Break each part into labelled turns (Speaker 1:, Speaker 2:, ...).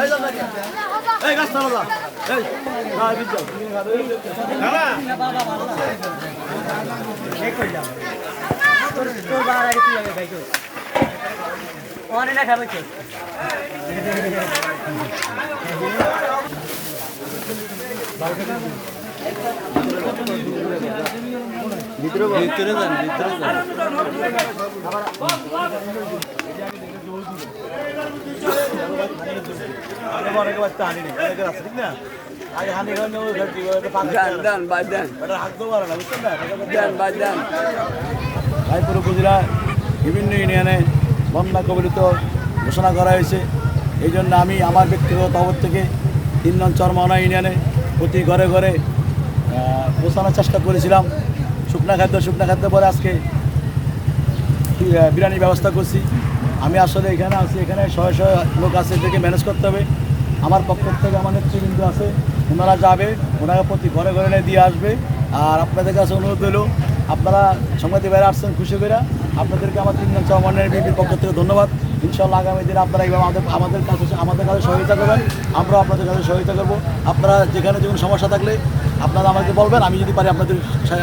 Speaker 1: এই গাছ চালা যা এই না বিদ্যা
Speaker 2: তোর বাবার আগে তুই ভাই তোর অনেক না খাবে কেউ
Speaker 1: ভিতরে যান ভিতরে যান রায়পুর বিভিন্ন ইউনিয়নে বন্যা কবলিত ঘোষণা করা হয়েছে এই জন্য আমি আমার ব্যক্তিগত তরফ থেকে তিন নং চরমানা ইউনিয়নে প্রতি ঘরে ঘরে পৌঁছানোর চেষ্টা করেছিলাম শুকনা খাদ্য শুকনা খাদ্য পরে আজকে বিরিয়ানির ব্যবস্থা করছি আমি আসলে এখানে আছি এখানে শয়ে শয়ে লোক আছে এদেরকে ম্যানেজ করতে হবে আমার পক্ষ থেকে আমার নেতৃবৃন্দ আছে, ওনারা যাবে ওনারা প্রতি ঘরে ঘরে দিয়ে আসবে। আর আপনাদের কাছে অনুরোধ হলো আপনারা সংবাদী বাইরে আসছেন খুশি করে আপনাদেরকে আমার তিন জন চৌমানের বিপির পক্ষ থেকে ধন্যবাদ। ইনশাল্লাহ আগামী দিনে আপনারা এইভাবে আমাদের আমাদের কাছে আমাদের কাছে সহযোগিতা করবেন, আমরাও আপনাদের কাছে সহযোগিতা করব। আপনারা যেখানে যে কোনো সমস্যা থাকলে আপনারা আমাকে বলবেন, আমি যদি পারি আপনাদের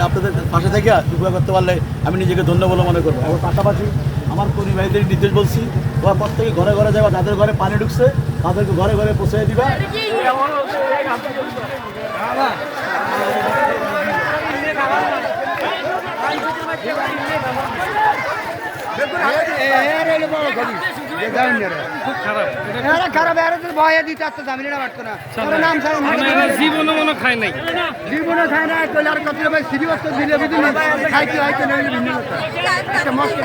Speaker 1: আপনাদের পাশে থেকে উপকার করতে পারলে আমি নিজেকে ধন্য বলে মনে করব। এবং পাশাপাশি আমার ভাইদের নির্দেশ বলছি ওরা প্রত্যেকে ঘরে ঘরে যাবে, যাদের ঘরে পানি ঢুকছে তাদেরকে ঘরে ঘরে পৌঁছে দিবে।
Speaker 3: জীবনে মনে খায় নাই
Speaker 4: জীবনে খায় না কইলে আর কত ভাই সিবি বস্তু দিলে বুঝি খাইতে একটা মস্ত